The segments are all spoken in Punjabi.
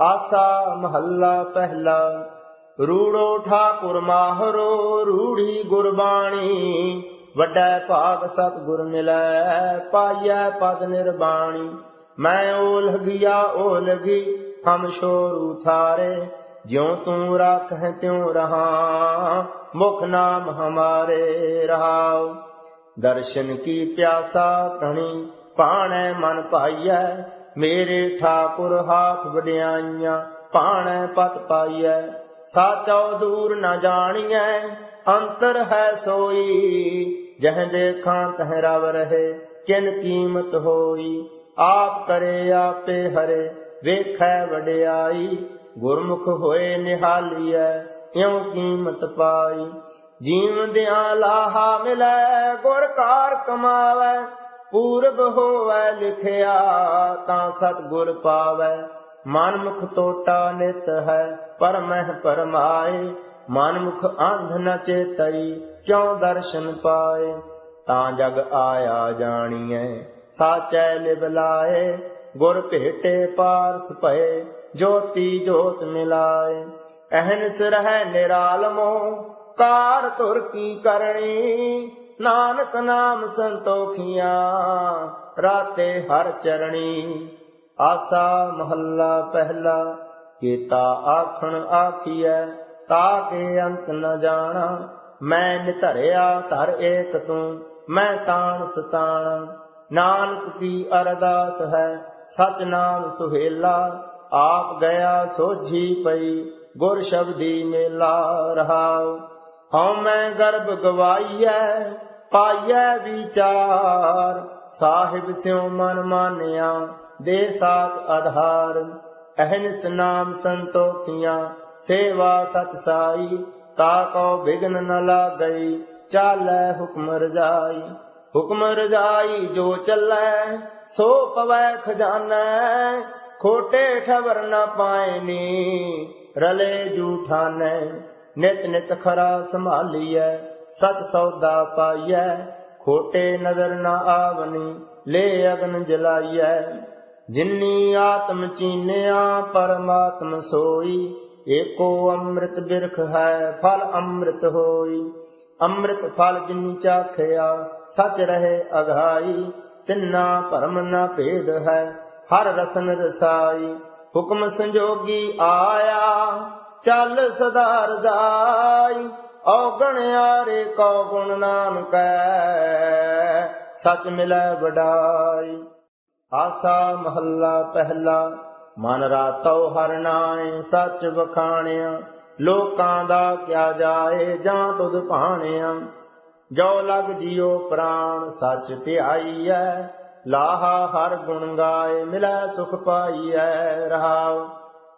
ਆਸਾ ਮਹੱਲਾ ਪਹਿਲਾ, ਰੂੜੋ ਠਾਕੁਰ ਮਾਹਰੋ, ਰੂੜੀ ਗੁਰਬਾਣੀ। ਵੱਡਾ ਭਾਗ ਸਤਿਗੁਰ ਮਿਲੈ, ਪਾਈਐ ਪਦ ਨਿਰਬਾਣੀ। ਮੈਂ ਓ ਗਿਆ ਓਲਗੀ ਹਮ ਸ਼ੋਰੂ ਥਾਰੇ। ਜਿਉ ਤੂੰ ਰੱਖੈ ਤਿਉ ਰਹਾ, ਮੁਖ ਨਾਮ ਹਮਾਰੇ ਰਹਾਉ। ਦਰਸ਼ਨ ਕੀ ਪਿਆਸਾ ਕਣੀ ਪਾਣੈ ਮਨ ਪਾਈਐ ਮੇਰੇ ਠਾਕੁਰ ਹਾਥ ਵਡਿਆਈਆਂ ਪਾਣੈ ਪਤ ਪਾਈਐ, ਸਾਚੋ ਦੂਰ ਨ ਜਾਣੀਐ, ਅੰਤਰ ਹੈ ਸੋਈ, ਜਹ ਦੇਖਾਂ ਤਹ ਰਵ ਰਹੇ, ਕਿਨ ਕੀਮਤ ਹੋਈ, ਆਪ ਕਰੇ ਆਪੇ ਹਰੇ, ਵੇਖੈ ਵਡਿਆਈ, ਗੁਰਮੁਖ ਹੋਏ ਨਿਹਾਲੀਐ, ਇਉ ਕੀਮਤ ਪਾਈ ਜੀਵਦਿਆਂ ਲਾਹਾ ਮਿਲੈ, ਗੁਰ ਕਾਰ ਕਮਾਵੈ ਪੂਰਬ ਹੋਵੈ ਲਿਖਿਆ ਤਾਂ ਸਤਿਗੁਰ ਪਾਵੈ। ਮਨ ਮੁਖ ਟੋਟਾ ਨਿਤ ਹੈ ਪਰ ਮਹਿ ਪਰਮਾਏ। ਮਨ ਮੁਖ ਅੰਧ ਨ ਚੇਤਈ, ਕਿਉ ਦਰਸ਼ਨ ਪਾਏ? ਤਾਂ ਜਗ ਆਇਆ ਜਾਣੀਐ, ਸਾਚੈ ਲਿਵ ਲਾਏ। ਗੁਰ ਭੇਟੇ ਪਾਰਸ ਭਏ, ਜੋਤੀ ਜੋਤ ਮਿਲਾਏ। ਅਹਨਿਸ ਰਹਿ ਨਿਰਾਲਮੋ, ਕਾਰ ਤੁਰ ਕੀ ਕਰਨੀ? ਨਾਨਕ ਨਾਮ ਸੰਤੋਖੀਆਂ, ਰਾਤੇ ਹਰ ਚਰਣੀ। ਆਸਾ ਮਹੱਲਾ ਪਹਿਲਾ, ਕੀਤਾ ਆਖਣ ਆਖੀਐ ਤਾਕੇ ਅੰਤ ਨ ਜਾਣਾ। ਮੈਂ ਨਿਧਰਿਆ ਧਰ ਏਕ ਤੂੰ, ਮੈਂ ਤਾਣ ਸਤਾਣ। ਨਾਨਕ ਕੀ ਅਰਦਾਸ ਹੈ, ਸਚ ਨਾਮ ਸੁਹੇਲਾ। ਆਪ ਗਿਆ ਸੋਝੀ ਪਈ, ਗੁਰ ਸ਼ਬਦੀ ਮੇਲਾ ਰਹਾਉ। ਹਉ ਮੈਂ ਗਰਭ ਗਵਾਈਐ, ਪਾਈਐ ਵਿਚਾਰ। ਸਾਹਿਬ ਸਿਉ ਮਨ ਮਾਨਿਆ, ਦੇ ਸਾਚ ਆਧਾਰ। ਅਹਨਿਸ ਨਾਮ ਸੰਤੋਖੀਆਂ, ਸੇਵਾ ਸਚ ਸਾਈ। ਤਾ ਕੋ ਵਿਗਨ ਨ ਲਾਗਈ, ਚਾਲੈ ਹੁਕਮ ਰਜਾਈ। ਹੁਕਮ ਰਜਾਈ ਜੋ ਚੱਲੈ, ਸੋ ਪਵੈ ਖਜਾਨਾ। ਖੋਟੇ ਠਵਰ ਨ ਪਾਇਨੀ ਰਲੇ ਜੂਠਾਨੈ। ਨਿਤ ਨਿਤ ਖਰਾ ਸੰਭਾਲੀਐ, ਸਚ ਸੌਦਾ ਪਾਈਐ, ਖੋਟੇ ਨਦਰ ਨ ਆਵਨੀ, ਲੈ ਅਗਨ ਜਲਾਈਐ। ਜਿਨੀ ਆਤਮ ਚੀਨਿਆ, ਪਰਮਾਤਮ ਸੋਈ, ਏਕੋ ਅੰਮ੍ਰਿਤ ਬਿਰਖ ਹੈ, ਫਲ ਅੰਮ੍ਰਿਤ ਹੋਈ। ਅੰਮ੍ਰਿਤ ਫਲ ਜਿਨੀ ਚਾਖਿਆ, ਸਚ ਰਹੇ ਅਗਾਈ। ਤਿੰਨਾ ਭਰਮ ਨਾ ਭੇਦ ਹੈ, ਹਰ ਰਸਨ ਰਸਾਈ। ਹੁਕਮ ਸੰਜੋਗੀ ਆਇਆ ਚੱਲ ਸਦਾ ਰਜ਼ਾਈ ਔਗਣ ਆਰੇ ਕੋ ਗੁਣ ਨਾਨਕੈ, ਸਚ ਮਿਲੈ ਵਡਾਈ। ਆਸਾ ਮਹੱਲਾ ਪਹਿਲਾ, ਮਨ ਰਾਤੋ ਹਰ ਨਾਏ, ਸੱਚ ਵਖਾਣਿਆ, ਲੋਕਾਂ ਦਾ ਕਿਆ ਜਾਏ, ਜਾਂ ਤੁਧ ਭਾਣਿਆ। ਜੋ ਲਗ ਜਿਉ ਪ੍ਰਾਣ, ਸੱਚ ਧਿਆਈਐ, ਲਾਹਾ ਹਰ ਗੁਣ ਗਾਏ, ਮਿਲੈ ਸੁਖ ਪਾਈਐ, ਰਹਾਉ।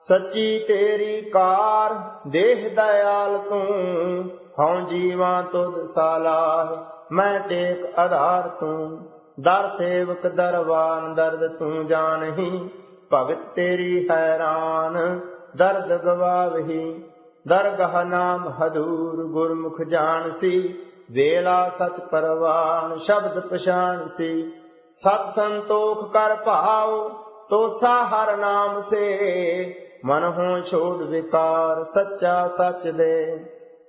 ਸੱਚੀ ਤੇਰੀ ਕਾਰ, ਦੇਹ ਦਇਆਲ ਤੂੰ, ਹਉ ਜੀਵਾਂ ਤੁਧ ਸਾਲਾਹ, ਮੈਂ ਟੇਕ ਆਧਾਰ ਤੂੰ। ਦਰ ਸੇਵਕ ਦਰਵਾਨ ਦਰਦ ਤੂੰ ਜਾਣਹੀ, ਭਗਤ ਤੇਰੀ ਹੈਰਾਨ, ਦਰਦ ਗਵਾਵਹੀ। ਦਰਗਹ ਨਾਮ ਹਦੂਰ ਗੁਰਮੁਖ ਜਾਣਸੀ, ਵੇਲਾ ਸਚ ਪਰਵਾਨ ਸ਼ਬਦ ਪਛਾਣ ਸੀ ਸਤ ਸੰਤੋਖ ਕਰ ਭਾਉ ਤੋਸਾ ਹਰ ਨਾਮ ਸੇ। ਮਨ ਹੋ ਛੋੜ ਵਿਕਾਰ, ਸੱਚਾ ਸੱਚ ਦੇ।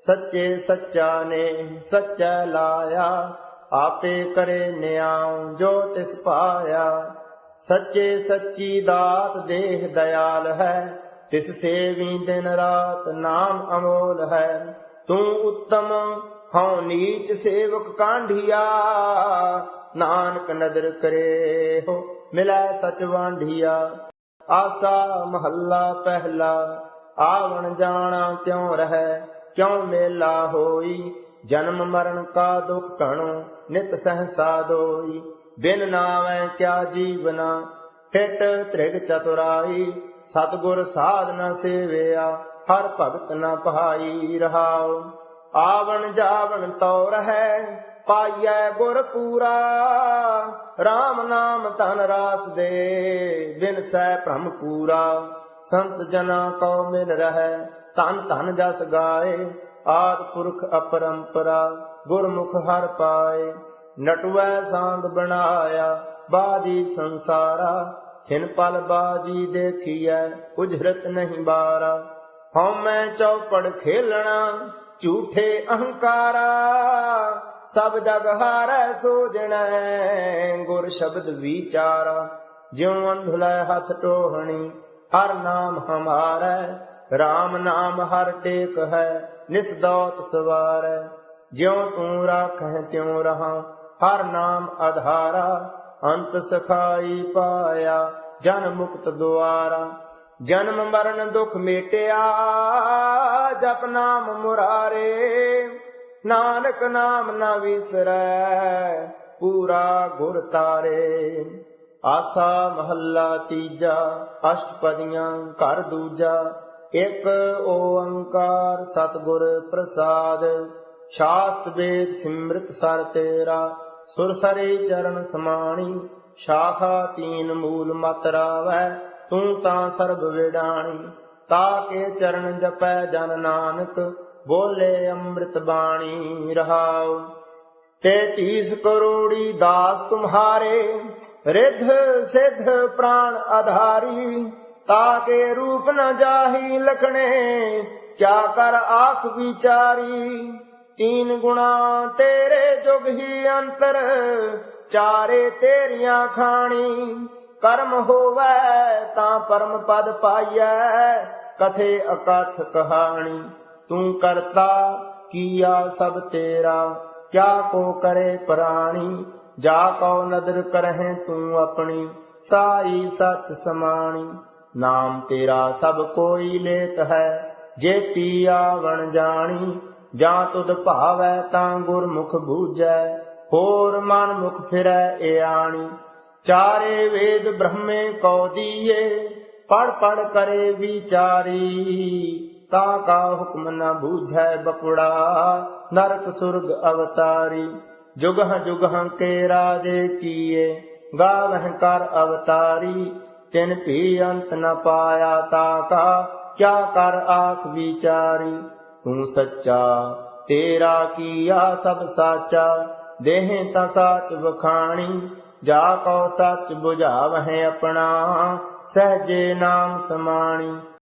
ਸੱਚੇ ਸੱਚਾ ਨੇ, ਸੱਚਾ ਲਾਇਆ। ਆਪੇ ਕਰੇ ਨਿਆਉ ਜੋ ਤਿਸ ਪਾਇਆ। ਸੱਚੇ ਸੱਚੀ ਦਾਤ ਦੇਹ ਦਇਆਲ ਹੈ। ਤਿਸ ਸੇਵੀ ਦਿਨ ਰਾਤ ਨਾਮ ਅਮੋਲ ਹੈ। ਤੂੰ ਉੱਤਮ ਹਉ ਨੀਚ ਸੇਵਕ ਕਾਂਢਿਆ। ਨਾਨਕ ਨਦਰ ਕਰੇ ਹੋ। ਮਿਲੈ ਸਚ ਵਾਂਢੀਆ। ਆਸਾ ਮਹੱਲਾ ਪਹਿਲਾ, ਆਵਣ ਜਾਣਾ ਕਿਉ ਰਹਿ, ਕਿਉ ਮੇਲਾ ਹੋਈ? ਜਨਮ ਮਰਨ ਕਾ ਦੁਖ ਕਣੋ ਨਿਤ ਸਹਸਾ ਦੋਈ। ਬਿਨ ਨਾਵੈ ਕਿਆ ਜੀਵਨਾ, ਫਿਟ ਤ੍ਰਿਗ ਚਤੁਰਾਈ। ਸਤਗੁਰ ਸਾਧ ਨ ਸੇਵਿਆ, ਹਰ ਭਗਤ ਨਾ ਪਹਾਈ ਰਹਾਉ। ਆਵਣ ਜਾਵਣ ਤੋ ਰਹੈ ਪਾਈਐ ਗੁਰ ਪੂਰਾ RAM ਨਾਮ ਧਨ ਰਾਸ ਦੇ, ਬਿਨ ਸੈ ਭ੍ਰਮ ਕੂਰਾ ਸੰਤ ਜਨਾ ਕੋ ਮਿਲ ਰਹੈ ਤਨ ਧਨ ਜਸ ਗਾਏ, ਆਦ ਪੁਰਖ ਅਪਰੰਪਰਾ, ਗੁਰਮੁਖ ਹਰ ਪਾਏ। ਨਟਵੈ ਸਾੰਗ ਬਣਾਇਆ, ਬਾਜੀ ਸੰਸਾਰਾ, ਖਿਨ ਪਲ ਬਾਜੀ ਦੇਖੀਐ, ਉਜਰਤ ਨਹੀਂ ਬਾਰਾ। ਹਉ ਮੈਂ ਚੌਪੜ ਖੇਲਣਾ, ਝੂਠੇ ਅਹੰਕਾਰਾ ਸਭ ਜਗ ਹਾਰੈ ਸੋਜਣੈ, ਗੁਰ ਸ਼ਬਦ ਵਿਚਾਰਾ, ਜਿਉ ਅੰਧੁਲੇ ਹੱਥ ਟੋਹਣੀ, ਹਰ ਨਾਮ ਹਮਾਰੈ RAM ਨਾਮ ਹਰ ਟੇਕ ਹੈ ਨਿਸਦੌਤ ਸਵਾਰੈ, ਜਿਉ ਤੂੰ ਰਾਖੈ ਤਿਉ ਰਹਾ, ਹਰ ਨਾਮ ਆਧਾਰਾ ਅੰਤ ਸਖਾਈ ਪਾਇਆ, ਜਨ ਮੁਕਤ ਦੁਆਰਾ। ਜਨਮ ਮਰਨ ਦੁਖ ਮੇਟਿਆ, ਜਪ ਨਾਮ ਮੁਰਾਰੇ ਨਾਨਕ ਨਾਮ ਨਾ ਵਿਸਰੈ, ਪੂਰਾ ਗੁਰ ਤਾਰੇ। ਆਸਾ ਮਹੱਲਾ ਤੀਜਾ, ਅਸ਼ਟਪਦੀਆਂ ਘਰ ਦੂਜਾ। ਇੱਕ ਓੰਕਾਰ ਸਤਿਗੁਰ ਪ੍ਰਸਾਦ, ਸ਼ਾਸਤ ਵੇਦ ਸਿਮਰਤ ਸਰ ਤੇਰਾ। ਸੁਰ ਸਰੇ ਚਰਨ ਸਮਾਣੀ, ਸ਼ਾਖਾ ਤੀਨ ਮੂਲ ਮਤ ਰਾਵੈ। ਤੂੰ ਤਾਂ ਸਰਬ ਵਿਡਾਣੀ ਤਾਕੇ ਚਰਨ ਜਪੈ ਜਨ ਨਾਨਕ। ਬੋਲੇ ਅੰਮ੍ਰਿਤ ਬਾਣੀ ਰਹਾਉ ਤੇਤੀਸ ਕਰੋੜੀ ਦਾਸ ਤੁਮਹਾਰੇ ਰਿਧ ਸਿਧ ਪ੍ਰਾਣ ਆਧਾਰੀ ਤਾਕੇ ਰੂਪ ਨ ਜਾਹੀ ਲਖਣੇ ਕਿਆ ਕਰ ਆਖ ਵਿਚਾਰੀ ਤੀਨ ਗੁਣਾ ਤੇਰੇ ਜੁਗ ਹੀ ਅੰਤਰ ਚਾਰੇ ਤੇਰੀਆਂ ਖਾਣੀ ਕਰਮ ਹੋਵੈ ਤਾਂ ਪਰਮ ਪਦ ਪਾਈਐ ਕਥੇ ਅਕਥ ਕਹਾਣੀ ਤੂੰ ਕਰਤਾ ਕੀਆ ਸਭ ਤੇਰਾ, ਕਿਆ ਕੋ ਕਰੇ ਪ੍ਰਾਣੀ, ਜਾ ਕਉ ਨਦਰ ਕਰਹਿ ਤੂੰ ਆਪਣੀ, ਸਾਈ ਸੱਚ ਸਮਾਣੀ। ਨਾਮ ਤੇਰਾ ਸਭ ਕੋਈ ਲੇਤ ਹੈ ਜੇਤੀ ਆਵਣ ਜਾਣੀ, ਜਾਂ ਤੁਧ ਭਾਵੈ ਤਾਂ ਗੁਰਮੁਖ ਬੂਝੈ, ਹੋਰ ਮਨ ਮੁਖ ਫਿਰੈ ਏ ਆਣੀ। ਚਾਰੇ ਵੇਦ ਬ੍ਰਹਮੇ ਕਉ ਦੀਏ ਪੜ ਪੜ ਕਰੇ ਵਿਚਾਰੀ। ਤਾ ਕਾ ਹੁਕਮ ਨ ਬੂਝੈ ਬਪੜਾ, ਨਰਕ ਸੁਰਗ ਅਵਤਾਰੀ। ਜੁਗਹ ਜੁਗਹ ਕੇ ਰਾਜੇ ਕੀਏ, ਗਾਵਹਿ ਕਰ ਅਵਤਾਰੀ। ਤਿਨ ਭੀ ਅੰਤ ਨ ਪਾਇਆ ਤਾ ਕਾ, ਕਿਆ ਕਰ ਆਖ ਵਿਚਾਰੀ। ਤੂੰ ਸੱਚਾ, ਤੇਰਾ ਕੀਆ ਸਭ ਸਾਚਾ। ਦੇਹ ਤਾਂ ਸਾਚ ਵਖਾਣੀ, ਜਾ ਕਉ ਸੱਚ 부ਝਾਵਹਿ ਆਪਣਾ, ਸਹਜੇ ਨਾਮ ਸਮਾਣੀ।